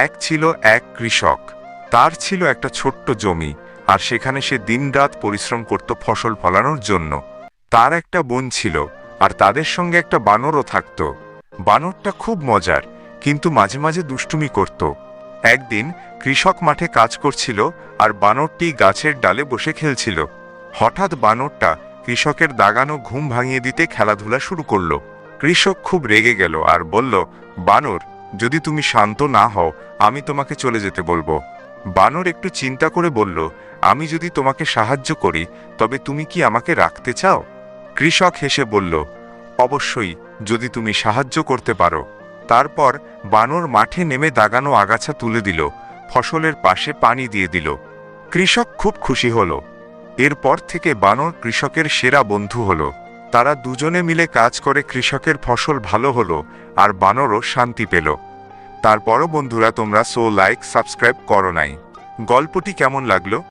এক ছিল এক কৃষক। তার ছিল একটা ছোট্ট জমি, আর সেখানে সে দিনরাত পরিশ্রম করত ফসল ফলানোর জন্য। তার একটা বোন ছিল, আর তাদের সঙ্গে একটা বানরও থাকত। বানরটা খুব মজার, কিন্তু মাঝে মাঝে দুষ্টুমি করত। একদিন কৃষক মাঠে কাজ করছিল, আর বানরটি গাছের ডালে বসে খেলছিল। হঠাৎ বানরটা কৃষকের দাগানো ঘুম ভাঙিয়ে দিতে খেলাধুলা শুরু করল। কৃষক খুব রেগে গেল আর বলল, বানর যদি তুমি শান্ত না হও, আমি তোমাকে চলে যেতে বলব। বানর একটু চিন্তা করে বলল, আমি যদি তোমাকে সাহায্য করি, তবে তুমি কি আমাকে রাখতে চাও? কৃষক হেসে বলল, অবশ্যই, যদি তুমি সাহায্য করতে পারো। তারপর বানর মাঠে নেমে দাগানো আগাছা তুলে দিল, ফসলের পাশে পানি দিয়ে দিল। কৃষক খুব খুশি হল। এরপর থেকে বানর কৃষকের সেরা বন্ধু হলো। তারা দুজনে মিলে কাজ করে কৃষকের ফসল ভালো হলো আর বানরও শান্তি পেল। তারপরও বন্ধুরা, তোমরা সো লাইক, সাবস্ক্রাইব করো নাই। গল্পটি কেমন লাগল?